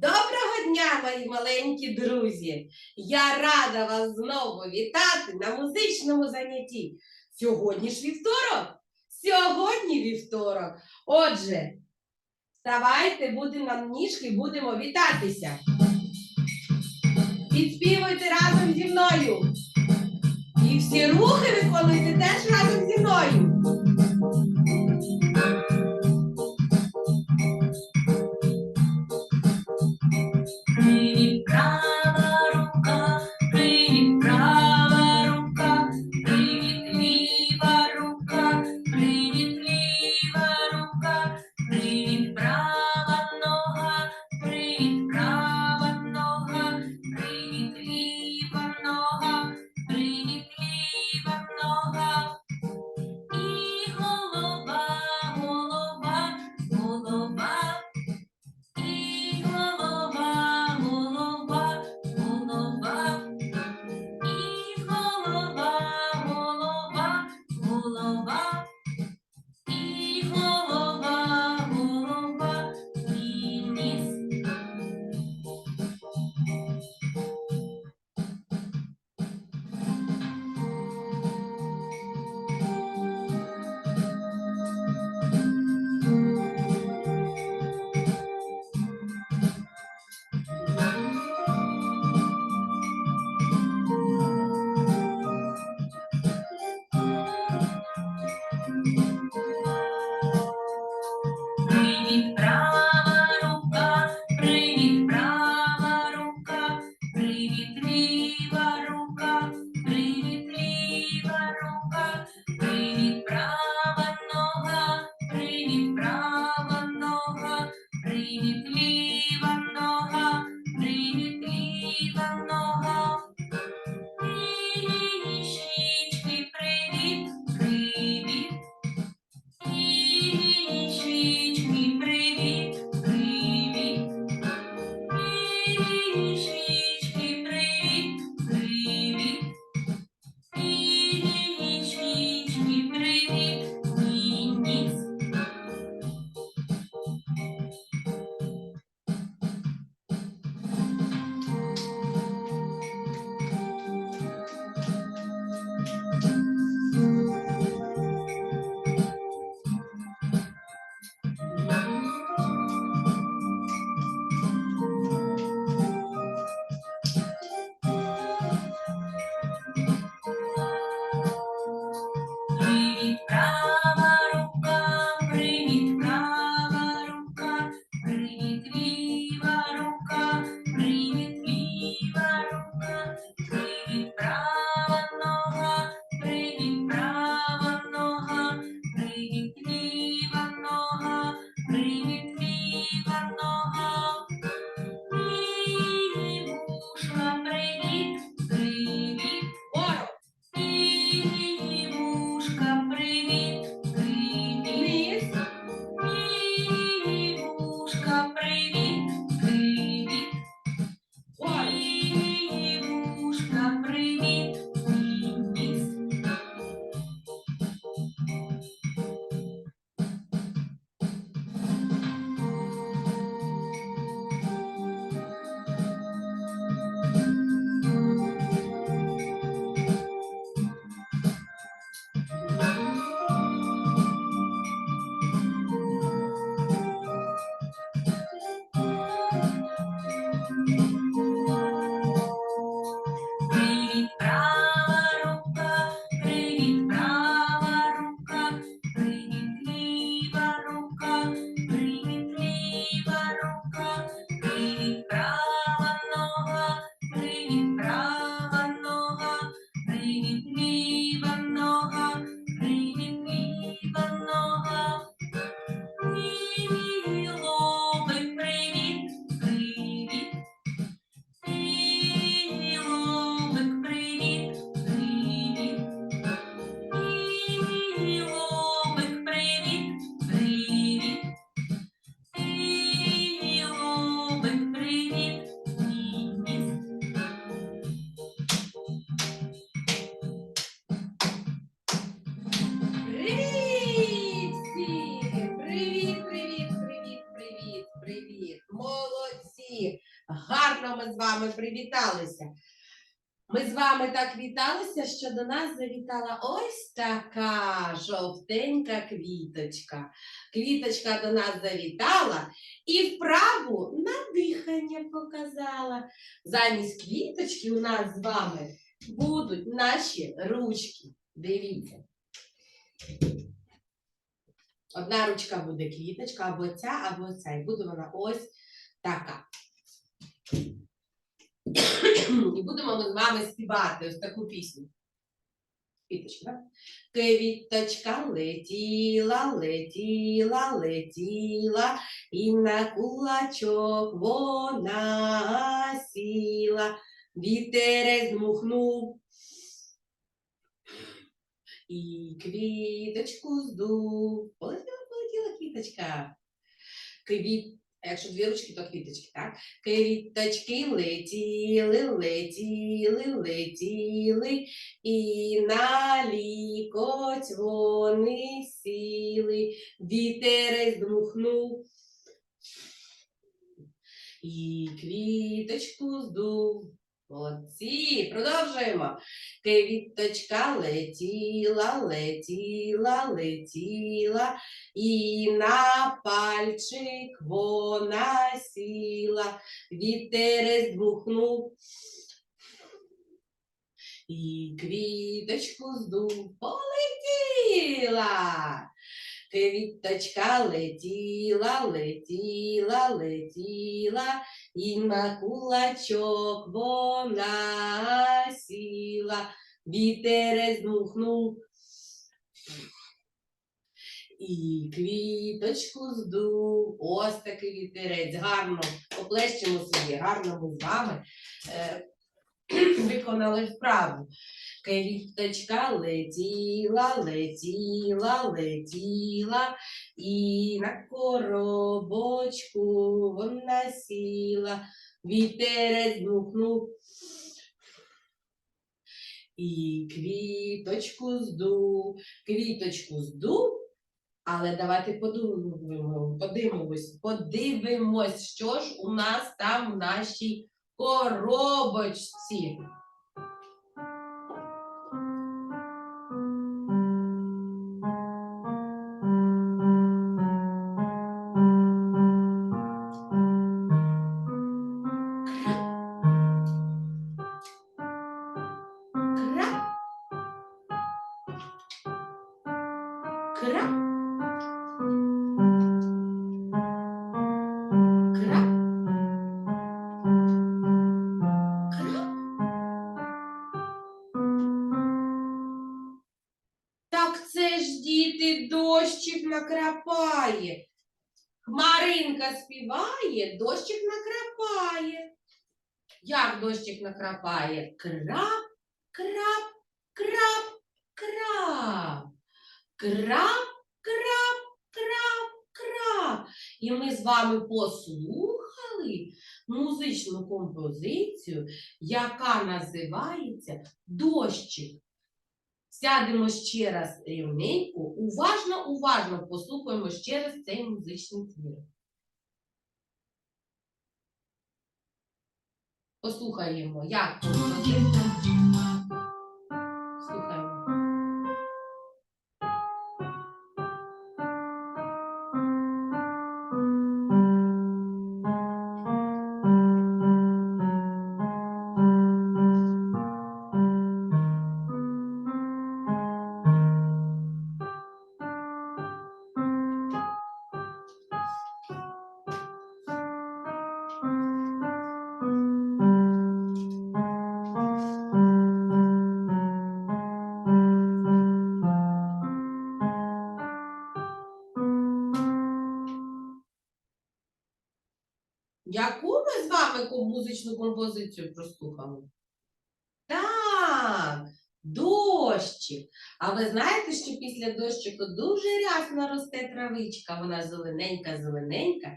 Доброго дня, мої маленькі друзі! Я рада вас знову вітати на музичному занятті. Сьогодні ж вівторок. Сьогодні вівторок. Отже, вставайте, будемо на ніжки, будемо вітатися. Підспівуйте разом зі мною. І всі рухи виконуйте теж разом зі мною. Ми з вами привіталися. Ми з вами так віталися, що до нас завітала ось така жовтенька квіточка. Квіточка до нас завітала і вправу на дихання показала. Замість квіточки у нас з вами будуть наші ручки. Дивіться. Одна ручка буде квіточка, або ця, або ця. І буде вона ось така. І будемо ми з вами співати ось таку пісню. Квіточка? Квіточка летіла, летіла, летіла, і на кулачок вона сіла. Вітерець дмухнув, і квіточку здув. Полетіла, полетіла квіточка. Квіт... а Якщо дві ручки, то квіточки, так? Квіточки летіли, летіли, летіли, і на лікоть вони сіли. Вітерець дмухнув. І квіточку здув. Молодці, продовжуємо. Квіточка летіла, летіла, летіла, і на пальчик вона сіла, вітерець дмухнув. І квіточку здув, полетіла. Квіточка летіла, летіла, летіла, і на кулачок вона сіла, вітерець дмухнув. І квіточку здув. Ось такий вітерець. Гарно поплещемо собі, гарно ми з вами е, виконали вправу. Квіточка летіла, летіла, летіла, і на коробочку вона сіла, вітерець дмухнув. І квіточку здув, квіточку здув, але давайте подумаємо, подивимось, подивимось, що ж у нас там в нашій коробочці. Накрапає. Хмаринка співає, дощик накрапає. Як дощик накрапає? Крап, крап, крап, крап. Крап, крап, крап, крап. І ми з вами послухали музичну композицію, яка називається Дощик. Сядемо ще раз рівненько, уважно, уважно послухаємо ще раз цей музичний твір. Послухаємо, як. Слухаємо. Музичну композицію прослухали? Так, дощик. А ви знаєте, що після дощику дуже рясно росте травичка, вона зелененька, зелененька.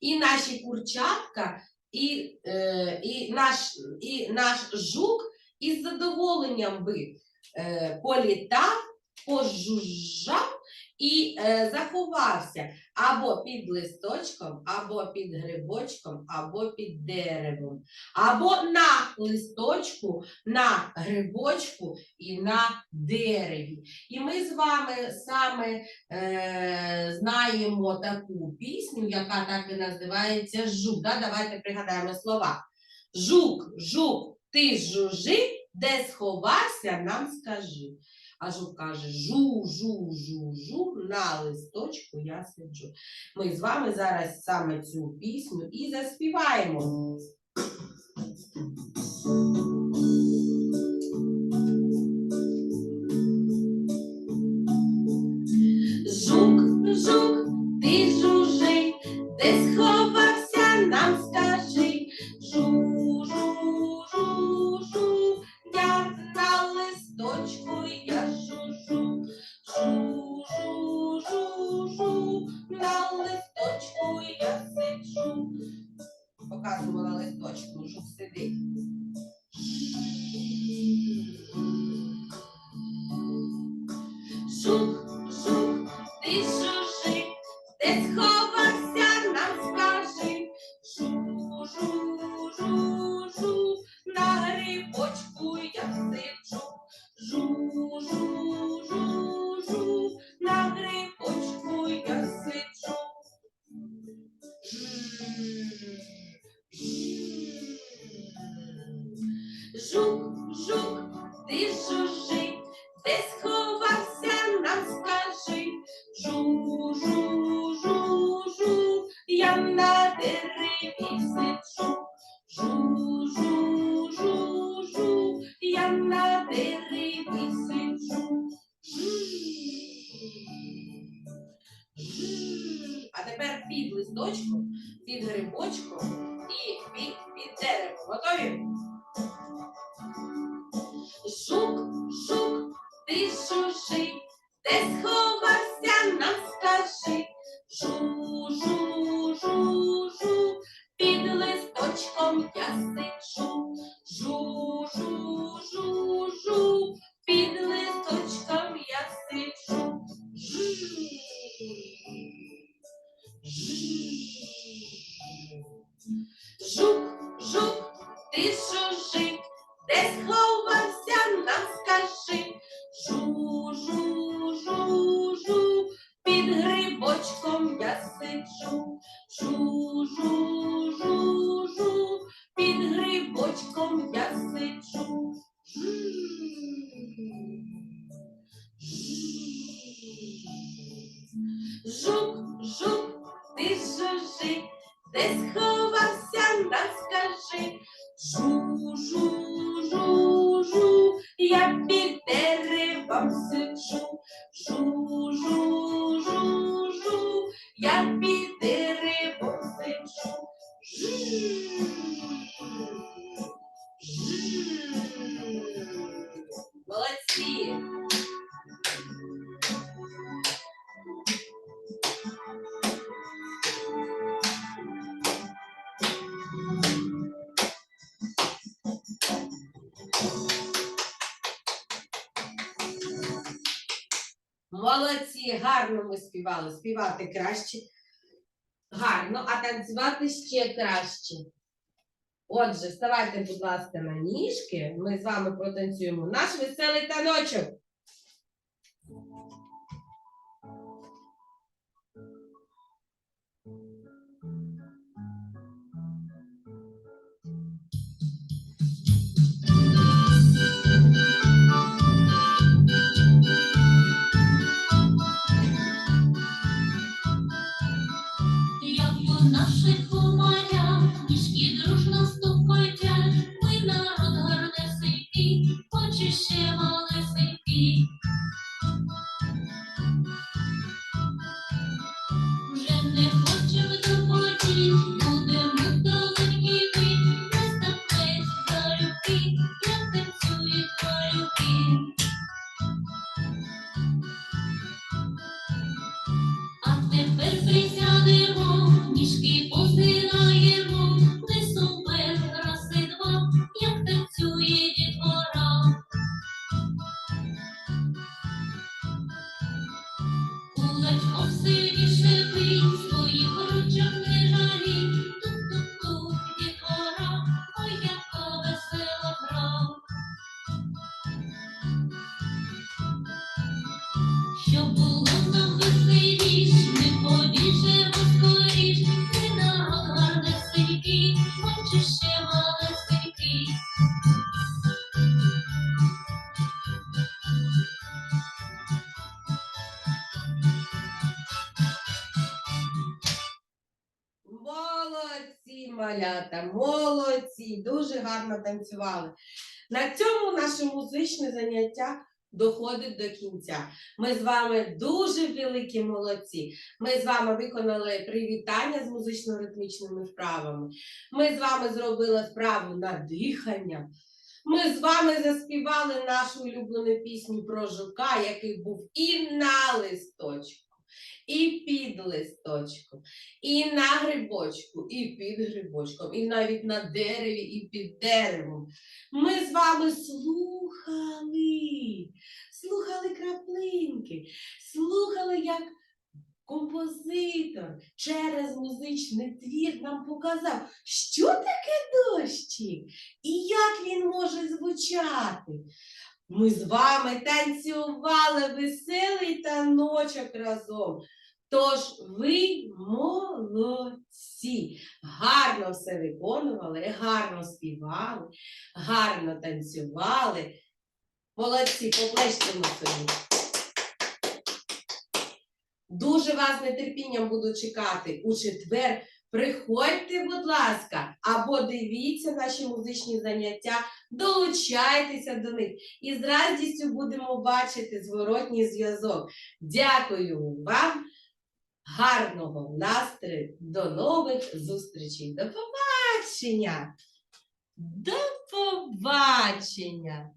І наші курчатка, і, е, і, наш, і наш жук із задоволенням би е, політав, пожужжав і е, заховався або під листочком, або під грибочком, або під деревом, або на листочку, на грибочку і на дереві. І ми з вами саме е, знаємо таку пісню, яка так і називається Жук. Да? Давайте пригадаємо слова. Жук, жук, ти жужи, де сховався, нам скажи. А жук каже: жу, жу, жу, жу, на листочку я сиджу. Ми з вами зараз саме цю пісню і заспіваємо. Жук, жук, ти жужи, де сховався, листочком де сховався, нам скажи. Жу, жу, жу, жу, я під деревом сиджу. Жу, жу, жу, жу, я під деревом сиджу. Молодці! Молодці, гарно ми співали. Співати краще. Гарно, а танцювати ще краще. Отже, вставайте, будь ласка, на ніжки. Ми з вами протанцюємо наш веселий таночок. Малята, молодці, дуже гарно танцювали. На цьому наше музичне заняття доходить до кінця. Ми з вами дуже великі молодці. Ми з вами виконали привітання з музично-ритмічними вправами. Ми з вами зробили вправу на дихання. Ми з вами заспівали нашу улюблену пісню про жука, який був і на листочку, і під листочком, і на грибочку, і під грибочком, і навіть на дереві, і під деревом. Ми з вами слухали, слухали краплинки, слухали, як композитор через музичний твір нам показав, що таке дощик і як він може звучати. Ми з вами танцювали веселий таночок разом. Тож ви молодці, гарно все виконували, гарно співали, гарно танцювали. Молодці, поплещемо собі. Дуже вас нетерпінням буду чекати у четвер. Приходьте, будь ласка, або дивіться наші музичні заняття, долучайтеся до них і з радістю будемо бачити зворотній зв'язок. Дякую вам, гарного настрою, до нових зустрічей. До побачення! До побачення!